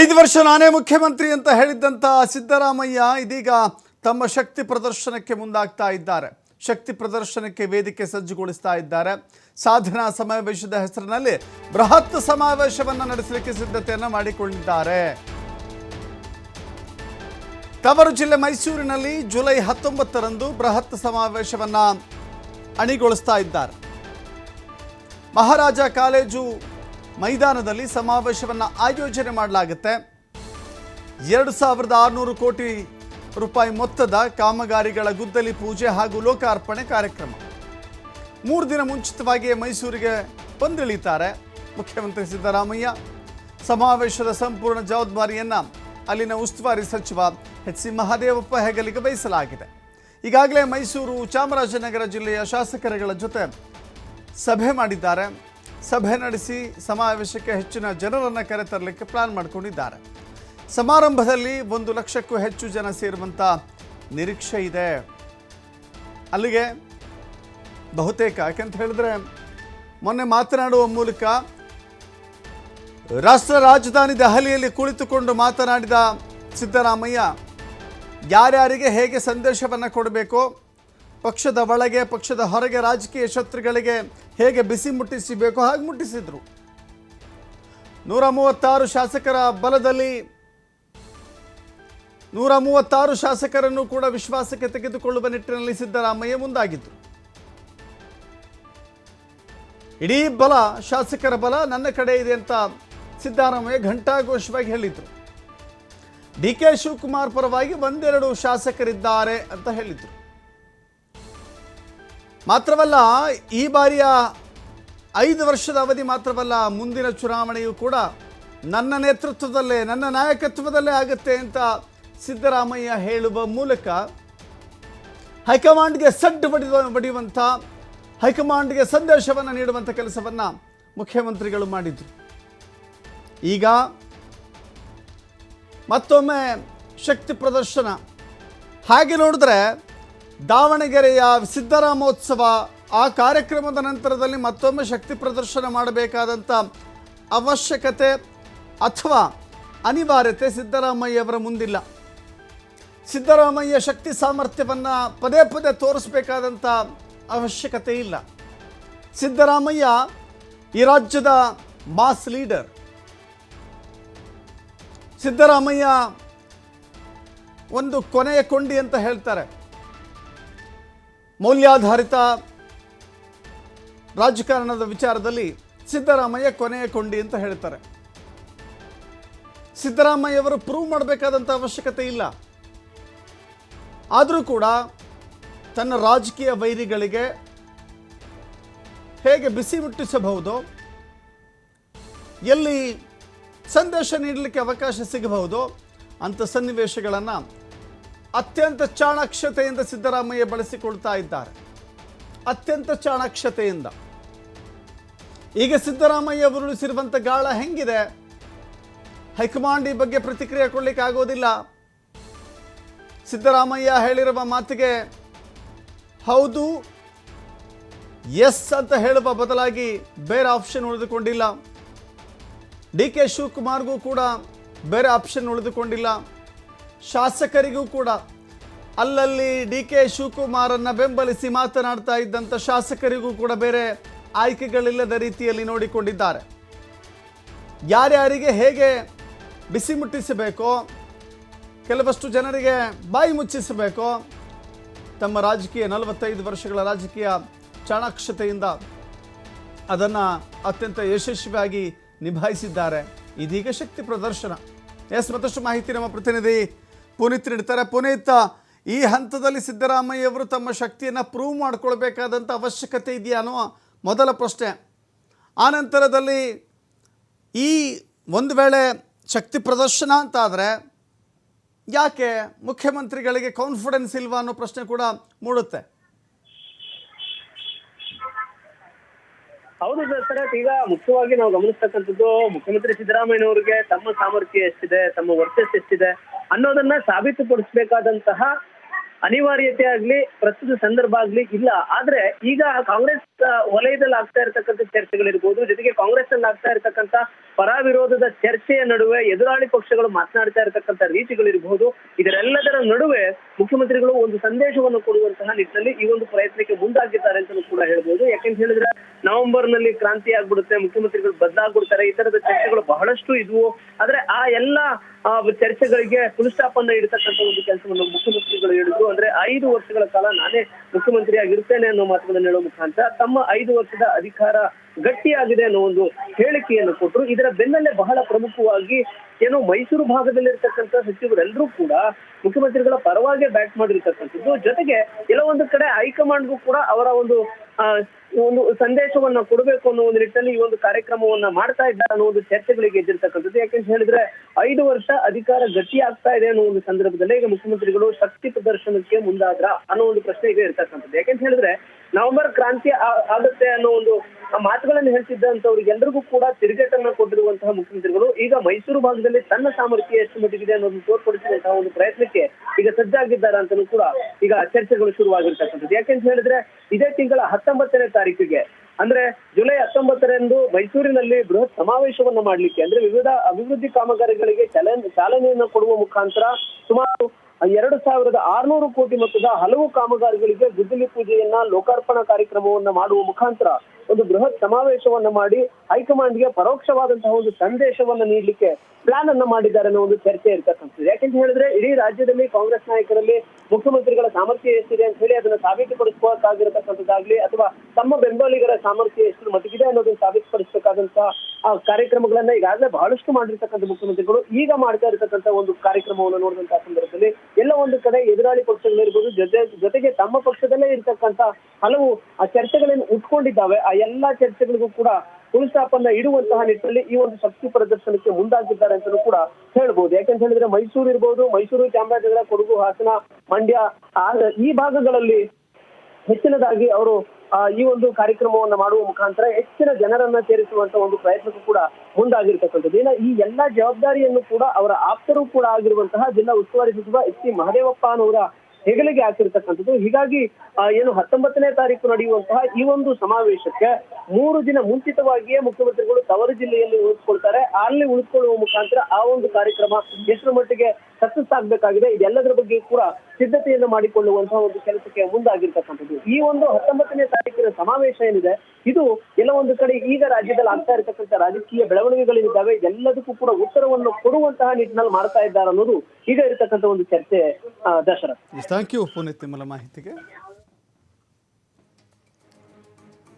ಐದು ವರ್ಷ ನಾನೇ ಮುಖ್ಯಮಂತ್ರಿ ಅಂತ ಹೇಳಿದ್ದಂಥ ಸಿದ್ದರಾಮಯ್ಯ ಇದೀಗ ತಮ್ಮ ಶಕ್ತಿ ಪ್ರದರ್ಶನಕ್ಕೆ ಮುಂದಾಗ್ತಾ ಇದ್ದಾರೆ. ಶಕ್ತಿ ಪ್ರದರ್ಶನಕ್ಕೆ ವೇದಿಕೆ ಸಜ್ಜುಗೊಳಿಸ್ತಾ ಇದ್ದಾರೆ. ಸಾಧನಾ ಸಮಾವೇಶದ ಹೆಸರಿನಲ್ಲಿ ಬೃಹತ್ ಸಮಾವೇಶವನ್ನು ನಡೆಸಲಿಕ್ಕೆ ಸಿದ್ಧತೆಯನ್ನು ಮಾಡಿಕೊಂಡಿದ್ದಾರೆ. ತವರು ಜಿಲ್ಲೆ ಮೈಸೂರಿನಲ್ಲಿ ಜುಲೈ ಹತ್ತೊಂಬತ್ತರಂದು ಬೃಹತ್ ಸಮಾವೇಶವನ್ನು ಅಣಿಗೊಳಿಸ್ತಾ ಇದ್ದಾರೆ. ಮಹಾರಾಜ ಕಾಲೇಜು ಮೈದಾನದಲ್ಲಿ ಸಮಾವೇಶವನ್ನು ಆಯೋಜನೆ ಮಾಡಲಾಗುತ್ತೆ. ಎರಡು ಸಾವಿರದ ಆರುನೂರು ಕೋಟಿ ರೂಪಾಯಿ ಮೊತ್ತದ ಕಾಮಗಾರಿಗಳ ಗುದ್ದಲಿ ಪೂಜೆ ಹಾಗೂ ಲೋಕಾರ್ಪಣೆ ಕಾರ್ಯಕ್ರಮ. ಮೂರು ದಿನ ಮುಂಚಿತವಾಗಿಯೇ ಮೈಸೂರಿಗೆ ಬಂದಿಳಿತಾರೆ. ಮುಖ್ಯಮಂತ್ರಿ ಸಿದ್ದರಾಮಯ್ಯ ಸಮಾವೇಶದ ಸಂಪೂರ್ಣ ಜವಾಬ್ದಾರಿಯನ್ನು ಅಲ್ಲಿನ ಉಸ್ತುವಾರಿ ಸಚಿವ ಎಚ್ ಸಿ ಮಹಾದೇವಪ್ಪ ಹೆಗಲಿಗೆ ವಹಿಸಲಾಗಿದೆ ಈಗಾಗಲೇ ಮೈಸೂರು ಚಾಮರಾಜನಗರ ಜಿಲ್ಲೆಯ ಶಾಸಕರುಗಳ ಜೊತೆ ಸಭೆ ಮಾಡಿದ್ದಾರೆ. ಸಭೆ ನಡೆಸಿ ಸಮಾವೇಶಕ್ಕೆ ಹೆಚ್ಚಿನ ಜನರನ್ನು ಕರೆತರಲಿಕ್ಕೆ ಪ್ಲಾನ್ ಮಾಡಿಕೊಂಡಿದ್ದಾರೆ. ಸಮಾರಂಭದಲ್ಲಿ ಒಂದು ಲಕ್ಷಕ್ಕೂ ಹೆಚ್ಚು ಜನ ಸೇರುವಂಥ ನಿರೀಕ್ಷೆ ಇದೆ. ಅಲ್ಲಿಗೆ ಬಹುತೇಕ, ಯಾಕೆಂತ ಹೇಳಿದ್ರೆ ಮೊನ್ನೆ ಮಾತನಾಡುವ ಮೂಲಕ ರಾಷ್ಟ್ರ ರಾಜಧಾನಿ ದೆಹಲಿಯಲ್ಲಿ ಕುಳಿತುಕೊಂಡು ಮಾತನಾಡಿದ ಸಿದ್ದರಾಮಯ್ಯ, ಯಾರ್ಯಾರಿಗೆ ಹೇಗೆ ಸಂದೇಶವನ್ನು ಕೊಡಬೇಕು ಪಕ್ಷದ ಒಳಗೆ, ಪಕ್ಷದ ಹೊರಗೆ ರಾಜಕೀಯ ಶತ್ರುಗಳಿಗೆ ಹೇಗೆ ಬಿಸಿ ಮುಟ್ಟಿಸಬೇಕು, ಹಾಗೆ ಮುಟ್ಟಿಸಿದರು. ನೂರ ಮೂವತ್ತಾರು ಶಾಸಕರ ಬಲದಲ್ಲಿ, ನೂರ ಮೂವತ್ತಾರು ಶಾಸಕರನ್ನು ಕೂಡ ವಿಶ್ವಾಸಕ್ಕೆ ತೆಗೆದುಕೊಳ್ಳುವ ನಿಟ್ಟಿನಲ್ಲಿ ಸಿದ್ದರಾಮಯ್ಯ ಮುಂದಾಗಿದ್ದರು ಇಡೀ ಬಲ, ಶಾಸಕರ ಬಲ ನನ್ನ ಕಡೆ ಇದೆ ಅಂತ ಸಿದ್ದರಾಮಯ್ಯ ಘಂಟಾಘೋಷವಾಗಿ ಹೇಳಿದರು. ಡಿ ಕೆ ಶಿವಕುಮಾರ್ ಪರವಾಗಿ ಒಂದೆರಡು ಶಾಸಕರಿದ್ದಾರೆ ಅಂತ ಹೇಳಿದ್ರು. ಮಾತ್ರವಲ್ಲ, ಈ ಬಾರಿಯ ಐದು ವರ್ಷದ ಅವಧಿ ಮಾತ್ರವಲ್ಲ, ಮುಂದಿನ ಚುನಾವಣೆಯು ಕೂಡ ನನ್ನ ನೇತೃತ್ವದಲ್ಲೇ, ನನ್ನ ನಾಯಕತ್ವದಲ್ಲೇ ಆಗುತ್ತೆ ಅಂತ ಸಿದ್ದರಾಮಯ್ಯ ಹೇಳುವ ಮೂಲಕ ಹೈಕಮಾಂಡ್ಗೆ ಸಡ್ಡು ಬಡಿದ, ಬಡಿಯುವಂಥ, ಹೈಕಮಾಂಡ್ಗೆ ಸಂದೇಶವನ್ನು ನೀಡುವಂಥ ಕೆಲಸವನ್ನು ಮುಖ್ಯಮಂತ್ರಿಗಳು ಮಾಡಿದರು. ಈಗ ಮತ್ತೊಮ್ಮೆ ಶಕ್ತಿ ಪ್ರದರ್ಶನ. ಹಾಗೆ ನೋಡಿದ್ರೆ ದಾವಣಗೆರೆಯ ಸಿದ್ದರಾಮೋತ್ಸವ, ಆ ಕಾರ್ಯಕ್ರಮದ ನಂತರದಲ್ಲಿ ಮತ್ತೊಮ್ಮೆ ಶಕ್ತಿ ಪ್ರದರ್ಶನ ಮಾಡಬೇಕಾದಂಥ ಅವಶ್ಯಕತೆ ಅಥವಾ ಅನಿವಾರ್ಯತೆ ಸಿದ್ದರಾಮಯ್ಯವರ ಮುಂದಿಲ್ಲ. ಸಿದ್ದರಾಮಯ್ಯ ಶಕ್ತಿ ಸಾಮರ್ಥ್ಯವನ್ನು ಪದೇ ಪದೇ ತೋರಿಸಬೇಕಾದಂಥ ಅವಶ್ಯಕತೆ ಇಲ್ಲ. ಸಿದ್ದರಾಮಯ್ಯ ಈ ರಾಜ್ಯದ ಮಾಸ್ ಲೀಡರ್. ಸಿದ್ದರಾಮಯ್ಯ ಒಂದು ಕೊನೆಯ ಕೊಂಡಿ ಅಂತ ಹೇಳ್ತಾರೆ. ಮೌಲ್ಯಾಧಾರಿತ ರಾಜಕಾರಣದ ವಿಚಾರದಲ್ಲಿ ಸಿದ್ದರಾಮಯ್ಯ ಕೊನೆಯ ಕೊಂಡಿ ಅಂತ ಹೇಳ್ತಾರೆ. ಸಿದ್ದರಾಮಯ್ಯ ಅವರು ಪ್ರೂವ್ ಮಾಡಬೇಕಾದಂಥ ಅವಶ್ಯಕತೆ ಇಲ್ಲ. ಆದರೂ ಕೂಡ ತನ್ನ ರಾಜಕೀಯ ವೈರಿಗಳಿಗೆ ಹೇಗೆ ಬಿಸಿ ಮುಟ್ಟಿಸಬಹುದು, ಎಲ್ಲಿ ಸಂದೇಶ ನೀಡಲಿಕ್ಕೆ ಅವಕಾಶ ಸಿಗಬಹುದು ಅಂಥ ಸನ್ನಿವೇಶಗಳನ್ನು ಅತ್ಯಂತ ಚಾಣಾಕ್ಷತೆಯಿಂದ ಸಿದ್ದರಾಮಯ್ಯ ಬಳಸಿಕೊಳ್ತಾ ಇದ್ದಾರೆ. ಅತ್ಯಂತ ಚಾಣಾಕ್ಷತೆಯಿಂದ. ಈಗ ಸಿದ್ದರಾಮಯ್ಯ ಉರುಳಿಸಿರುವಂಥ ಗಾಳ ಹೆಂಗಿದೆ? ಹೈಕಮಾಂಡ್ ಈ ಬಗ್ಗೆ ಪ್ರತಿಕ್ರಿಯೆ ಕೊಡಲಿಕ್ಕೆ ಆಗೋದಿಲ್ಲ ಸಿದ್ದರಾಮಯ್ಯ ಹೇಳಿರುವ ಮಾತಿಗೆ, ಹೌದು, ಎಸ್ ಅಂತ ಹೇಳುವ ಬದಲಾಗಿ ಬೇರೆ ಆಪ್ಷನ್ ಉಳಿದುಕೊಂಡಿಲ್ಲ. ಡಿ ಕೆ ಶಿವಕುಮಾರ್ಗೂ ಕೂಡ ಬೇರೆ ಆಪ್ಷನ್ ಉಳಿದುಕೊಂಡಿಲ್ಲ. ಶಾಸಕರಿಗೂ ಕೂಡ. ಅಲ್ಲಲ್ಲಿ ಡಿ ಕೆ ಶಿವಕುಮಾರನ್ನು ಬೆಂಬಲಿಸಿ ಮಾತನಾಡ್ತಾ ಇದ್ದಂಥ ಶಾಸಕರಿಗೂ ಕೂಡ ಬೇರೆ ಆಯ್ಕೆಗಳಿಲ್ಲದ ರೀತಿಯಲ್ಲಿ ನೋಡಿಕೊಂಡಿದ್ದಾರೆ. ಯಾರ್ಯಾರಿಗೆ ಹೇಗೆ ಬಿಸಿ ಮುಟ್ಟಿಸಬೇಕೋ, ಕೆಲವಷ್ಟು ಜನರಿಗೆ ಬಾಯಿ ಮುಚ್ಚಿಸಬೇಕೋ, ತಮ್ಮ ರಾಜಕೀಯ ನಲವತ್ತೈದು ವರ್ಷಗಳ ರಾಜಕೀಯ ಚಾಣಾಕ್ಷತೆಯಿಂದ ಅದನ್ನು ಅತ್ಯಂತ ಯಶಸ್ವಿಯಾಗಿ ನಿಭಾಯಿಸಿದ್ದಾರೆ. ಇದೀಗ ಶಕ್ತಿ ಪ್ರದರ್ಶನ. ಎಸ್, ಮತ್ತಷ್ಟು ಮಾಹಿತಿ ನಮ್ಮ ಪ್ರತಿನಿಧಿ ಪುನೀತ್ ನೀಡ್ತಾರೆ ಪುನೀತ್, ಈ ಹಂತದಲ್ಲಿ ಸಿದ್ದರಾಮಯ್ಯವರು ತಮ್ಮ ಶಕ್ತಿಯನ್ನು ಪ್ರೂವ್ ಮಾಡ್ಕೊಳ್ಬೇಕಾದಂಥ ಅವಶ್ಯಕತೆ ಇದೆಯಾ ಅನ್ನೋ ಮೊದಲ ಪ್ರಶ್ನೆ. ಆನಂತರದಲ್ಲಿ ಈ ಒಂದು ವೇಳೆ ಶಕ್ತಿ ಪ್ರದರ್ಶನ ಅಂತ ಆದರೆ ಯಾಕೆ ಮುಖ್ಯಮಂತ್ರಿಗಳಿಗೆ ಕಾನ್ಫಿಡೆನ್ಸ್ ಇಲ್ವಾ ಅನ್ನೋ ಪ್ರಶ್ನೆ ಕೂಡ ಮೂಡುತ್ತೆ. ಹೌದು ದಶರಥ್ ಈಗ ಮುಖ್ಯವಾಗಿ ನಾವು ಗಮನಿಸ್ತಕ್ಕಂಥದ್ದು ಮುಖ್ಯಮಂತ್ರಿ ಸಿದ್ದರಾಮಯ್ಯನವರಿಗೆ ತಮ್ಮ ಸಾಮರ್ಥ್ಯ ಎಷ್ಟಿದೆ, ತಮ್ಮ ವರ್ಚಸ್ ಎಷ್ಟಿದೆ ಅನ್ನೋದನ್ನ ಸಾಬೀತುಪಡಿಸಬೇಕಾದಂತಹ ಅನಿವಾರ್ಯತೆ ಆಗ್ಲಿ, ಪ್ರಸ್ತುತ ಸಂದರ್ಭ ಆಗ್ಲಿ ಇಲ್ಲ. ಆದ್ರೆ ಈಗ ಕಾಂಗ್ರೆಸ್ ವಲಯದಲ್ಲಿ ಆಗ್ತಾ ಇರತಕ್ಕಂಥ ಚರ್ಚೆಗಳಿರ್ಬೋದು, ಜೊತೆಗೆ ಕಾಂಗ್ರೆಸ್ ಅಲ್ಲಿ ಆಗ್ತಾ ಇರತಕ್ಕಂತ ಪರ ವಿರೋಧದ ಚರ್ಚೆಯ ನಡುವೆ ಎದುರಾಳಿ ಪಕ್ಷಗಳು ಮಾತನಾಡ್ತಾ ಇರತಕ್ಕಂಥ ರೀತಿಗಳಿರ್ಬಹುದು ಇದರೆಲ್ಲದರ ನಡುವೆ ಮುಖ್ಯಮಂತ್ರಿಗಳು ಒಂದು ಸಂದೇಶವನ್ನು ಕೊಡುವಂತಹ ನಿಟ್ಟಿನಲ್ಲಿ ಈ ಒಂದು ಪ್ರಯತ್ನಕ್ಕೆ ಮುಂದಾಗಿದ್ದಾರೆ ಅಂತಲೂ ಕೂಡ ಹೇಳ್ಬೋದು. ಯಾಕೆಂತ ಹೇಳಿದ್ರೆ ನವೆಂಬರ್ನಲ್ಲಿ ಕ್ರಾಂತಿ ಆಗ್ಬಿಡುತ್ತೆ, ಮುಖ್ಯಮಂತ್ರಿಗಳು ಬದಲಾಗ್ಬಿಡ್ತಾರೆ, ಈ ತರದ ಚರ್ಚೆಗಳು ಬಹಳಷ್ಟು ಇದ್ವು. ಆದ್ರೆ ಆ ಎಲ್ಲ ಚರ್ಚೆಗಳಿಗೆ ಫುಲ್ ಸ್ಟಾಪ್ ಅನ್ನ ಇಡತಕ್ಕಂತ ಒಂದು ಕೆಲಸವನ್ನು ಮುಖ್ಯಮಂತ್ರಿಗಳು ಹೇಳಿದ್ರು. ಅಂದ್ರೆ ಐದು ವರ್ಷಗಳ ಕಾಲ ನಾನೇ ಮುಖ್ಯಮಂತ್ರಿ ಆಗಿರ್ತೇನೆ ಅನ್ನೋ ಮಾತುಗಳನ್ನು ಹೇಳೋ ಮುಖಾಂತರ ತಮ್ಮ ಐದು ವರ್ಷದ ಅಧಿಕಾರ ಗಟ್ಟಿಯಾಗಿದೆ ಅನ್ನೋ ಒಂದು ಹೇಳಿಕೆಯನ್ನು ಕೊಟ್ಟರು. ಇದರ ಬೆನ್ನಲ್ಲೇ ಬಹಳ ಪ್ರಮುಖವಾಗಿ ಏನು ಮೈಸೂರು ಭಾಗದಲ್ಲಿರ್ತಕ್ಕಂಥ ಸಚಿವರೆಲ್ಲರೂ ಕೂಡ ಮುಖ್ಯಮಂತ್ರಿಗಳ ಪರವಾಗಿ ಬ್ಯಾಟ್ ಮಾಡಿರ್ತಕ್ಕಂಥದ್ದು. ಜೊತೆಗೆ ಕೆಲವೊಂದು ಕಡೆ ಹೈಕಮಾಂಡ್ಗೂ ಕೂಡ ಅವರ ಒಂದು ಆ, ಒಂದು ಸಂದೇಶವನ್ನ ಕೊಡಬೇಕು ಅನ್ನೋ ಒಂದು ನಿಟ್ಟಿನಲ್ಲಿ ಈ ಒಂದು ಕಾರ್ಯಕ್ರಮವನ್ನ ಮಾಡ್ತಾ ಇದ್ದಾರೆ ಅನ್ನೋ ಒಂದು ಚರ್ಚೆಗಳಿಗೆ ಎದ್ದಿರ್ತಕ್ಕಂಥದ್ದು ಯಾಕೆಂತ ಹೇಳಿದ್ರೆ ಐದು ವರ್ಷ ಅಧಿಕಾರ ಗಟ್ಟಿ ಆಗ್ತಾ ಇದೆ ಅನ್ನೋ ಒಂದು ಸಂದರ್ಭದಲ್ಲಿ ಈಗ ಮುಖ್ಯಮಂತ್ರಿಗಳು ಶಕ್ತಿ ಪ್ರದರ್ಶನಕ್ಕೆ ಮುಂದಾದ್ರ ಅನ್ನೋ ಒಂದು ಪ್ರಶ್ನೆ ಈಗ ಇರ್ತಕ್ಕಂಥದ್ದು ಯಾಕೆಂತ ಹೇಳಿದ್ರೆ ನವೆಂಬರ್ ಕ್ರಾಂತಿ ಆಗುತ್ತೆ ಅನ್ನೋ ಒಂದು ಮಾತುಗಳನ್ನು ಹೇಳ್ತಿದ್ದಂತವ್ರಿಗೆಲ್ಲರಿಗೂ ಕೂಡ ತಿರುಗೇಟನ್ನ ಕೊಟ್ಟಿರುವಂತಹ ಮುಖ್ಯಮಂತ್ರಿಗಳು. ಈಗ ಮೈಸೂರು ಭಾಗದಲ್ಲಿ ತನ್ನ ಸಾಮರ್ಥ್ಯ ಎಷ್ಟು ಮಟ್ಟಿಗಿದೆ ಅನ್ನೋದನ್ನು ತೋರ್ಪಡಿಸುವಂತಹ ಒಂದು ಪ್ರಯತ್ನಕ್ಕೆ ಈಗ ಸಜ್ಜಾಗಿದ್ದಾರೆ ಅಂತಲೂ ಕೂಡ ಈಗ ಚರ್ಚೆಗಳು ಶುರುವಾಗಿರ್ತಕ್ಕಂಥದ್ದು. ಯಾಕೆಂತ ಹೇಳಿದ್ರೆ ಇದೇ ತಿಂಗಳ ಹತ್ತೊಂಬತ್ತನೇ ತಾರೀಕಿಗೆ, ಅಂದ್ರೆ ಜುಲೈ ಹತ್ತೊಂಬತ್ತರಂದು ಮೈಸೂರಿನಲ್ಲಿ ಬೃಹತ್ ಸಮಾವೇಶವನ್ನು ಮಾಡ್ಲಿಕ್ಕೆ, ಅಂದ್ರೆ ವಿವಿಧ ಅಭಿವೃದ್ಧಿ ಕಾಮಗಾರಿಗಳಿಗೆ ಚಾಲನೆ ಚಾಲನೆಯನ್ನ ಕೊಡುವ ಮುಖಾಂತರ ಸುಮಾರು ಎರಡು ಸಾವಿರದ ಆರ್ನೂರು ಕೋಟಿ ಮೊತ್ತದ ಹಲವು ಕಾಮಗಾರಿಗಳಿಗೆ ಗುದ್ದಲಿ ಪೂಜೆಯನ್ನ ಲೋಕಾರ್ಪಣಾ ಕಾರ್ಯಕ್ರಮವನ್ನ ಮಾಡುವ ಮುಖಾಂತರ ಒಂದು ಬೃಹತ್ ಸಮಾವೇಶವನ್ನ ಮಾಡಿ ಹೈಕಮಾಂಡ್ಗೆ ಪರೋಕ್ಷವಾದಂತಹ ಒಂದು ಸಂದೇಶವನ್ನ ನೀಡಲಿಕ್ಕೆ ಪ್ಲಾನ್ ಅನ್ನ ಮಾಡಿದ್ದಾರೆ ಅನ್ನೋ ಒಂದು ಚರ್ಚೆ ಇರ್ತಕ್ಕಂಥದ್ದು. ಯಾಕೆಂತ ಹೇಳಿದ್ರೆ ಇಡೀ ರಾಜ್ಯದಲ್ಲಿ ಕಾಂಗ್ರೆಸ್ ನಾಯಕರಲ್ಲಿ ಮುಖ್ಯಮಂತ್ರಿಗಳ ಸಾಮರ್ಥ್ಯ ಎಷ್ಟಿದೆ ಅಂತ ಹೇಳಿ ಅದನ್ನ ಸಾಬೀತುಪಡಿಸಬೇಕಾಗಿರತಕ್ಕಂಥದ್ದಾಗ್ಲಿ ಅಥವಾ ತಮ್ಮ ಬೆಂಬಲಿಗರ ಸಾಮರ್ಥ್ಯ ಎಷ್ಟು ಮಟ್ಟಿಗಿದೆ ಅನ್ನೋದನ್ನ ಸಾಬೀತುಪಡಿಸಬೇಕಾದಂತಹ, ಆ, ಕಾರ್ಯಕ್ರಮಗಳನ್ನ ಈಗಾಗಲೇ ಬಹಳಷ್ಟು ಮಾಡಿರ್ತಕ್ಕಂಥ ಮುಖ್ಯಮಂತ್ರಿಗಳು ಈಗ ಮಾಡ್ತಾ ಇರತಕ್ಕಂಥ ಒಂದು ಕಾರ್ಯಕ್ರಮವನ್ನು ನೋಡಿದಂತಹ ಸಂದರ್ಭದಲ್ಲಿ ಎಲ್ಲ ಒಂದು ಕಡೆ ಎದುರಾಳಿ ಪಕ್ಷಗಳಿರ್ಬೋದು ಜೊತೆ, ಜೊತೆಗೆ ತಮ್ಮ ಪಕ್ಷದಲ್ಲೇ ಇರ್ತಕ್ಕಂಥ ಹಲವು, ಆ ಚರ್ಚೆಗಳನ್ನು ಉಟ್ಕೊಂಡಿದ್ದಾವೆ. ಆ ಎಲ್ಲಾ ಚರ್ಚೆಗಳಿಗೂ ಕೂಡ ಅನ್ನ ಇಡುವಂತಹ ನಿಟ್ಟಿನಲ್ಲಿ ಈ ಒಂದು ಶಕ್ತಿ ಪ್ರದರ್ಶನಕ್ಕೆ ಮುಂದಾಗಿದ್ದಾರೆ ಅಂತಲೂ ಕೂಡ ಹೇಳ್ಬೋದು. ಯಾಕಂತ ಹೇಳಿದ್ರೆ ಮೈಸೂರು ಇರ್ಬೋದು, ಮೈಸೂರು ಚಾಮರಾಜನಗರ, ಕೊಡಗು, ಹಾಸನ, ಮಂಡ್ಯ ಈ ಭಾಗಗಳಲ್ಲಿ ಹೆಚ್ಚಿನದಾಗಿ ಅವರು ಈ ಒಂದು ಕಾರ್ಯಕ್ರಮವನ್ನ ಮಾಡುವ ಮುಖಾಂತರ ಹೆಚ್ಚಿನ ಜನರನ್ನ ಸೇರಿಸುವಂತ ಒಂದು ಪ್ರಯತ್ನಕ್ಕೂ ಕೂಡ ಮುಂದಾಗಿರ್ತಕ್ಕಂಥದ್ದು. ಇಲ್ಲ ಈ ಎಲ್ಲಾ ಜವಾಬ್ದಾರಿಯನ್ನು ಕೂಡ ಅವರ ಆಪ್ತರು ಕೂಡ ಆಗಿರುವಂತಹ ಜಿಲ್ಲಾ ಉಸ್ತುವಾರಿ ಸಚಿವ ಎಚ್ ಸಿ ಮಹದೇವಪ್ಪ ಅನ್ನೋರ ಹೆಗಲಿಗೆ ಹಾಕಿರ್ತಕ್ಕಂಥದ್ದು. ಹೀಗಾಗಿ ಏನು ಹತ್ತೊಂಬತ್ತನೇ ತಾರೀಕು ನಡೆಯುವಂತಹ ಈ ಒಂದು ಸಮಾವೇಶಕ್ಕೆ ಮೂರು ದಿನ ಮುಂಚಿತವಾಗಿಯೇ ಮುಖ್ಯಮಂತ್ರಿಗಳು ತವರು ಜಿಲ್ಲೆಯಲ್ಲಿ ಉಳಿಸ್ಕೊಳ್ತಾರೆ. ಅಲ್ಲಿ ಉಳಿಸ್ಕೊಳ್ಳುವ ಮುಖಾಂತರ ಆ ಒಂದು ಕಾರ್ಯಕ್ರಮ ಎಷ್ಟರ ಮಟ್ಟಿಗೆ ಸಕ್ಸಸ್ ಆಗ್ಬೇಕಾಗಿದೆ, ಇದೆಲ್ಲದರ ಬಗ್ಗೆ ಕೂಡ ಸಿದ್ಧತೆಯನ್ನು ಮಾಡಿಕೊಳ್ಳುವಂತಹ ಒಂದು ಕೆಲಸಕ್ಕೆ ಮುಂದಾಗಿರ್ತಕ್ಕಂಥದ್ದು. ಈ ಒಂದು ಹತ್ತೊಂಬತ್ತನೇ ತಾರೀಕಿನ ಸಮಾವೇಶ ಏನಿದೆ, ಇದು ಎಲ್ಲ ಒಂದು ಕಡೆ ಈಗ ರಾಜ್ಯದಲ್ಲಿ ಆಗ್ತಾ ಇರತಕ್ಕಂಥ ರಾಜಕೀಯ ಬೆಳವಣಿಗೆಗಳಿದ್ದಾವೆ ಎಲ್ಲದಕ್ಕೂ ಕೂಡ ಉತ್ತರವನ್ನು ಕೊಡುವಂತಹ ನಿಟ್ಟಿನಲ್ಲಿ ಮಾಡ್ತಾ ಇದ್ದಾರೆ ಅನ್ನೋದು ಈಗ ಇರತಕ್ಕಂಥ ಒಂದು ಚರ್ಚೆ ದಶರಥ್ ಥ್ಯಾಂಕ್ ಯು ಪುನೀತ್ ನಿಮ್ಮಲ್ಲ ಮಾಹಿತಿಗೆ.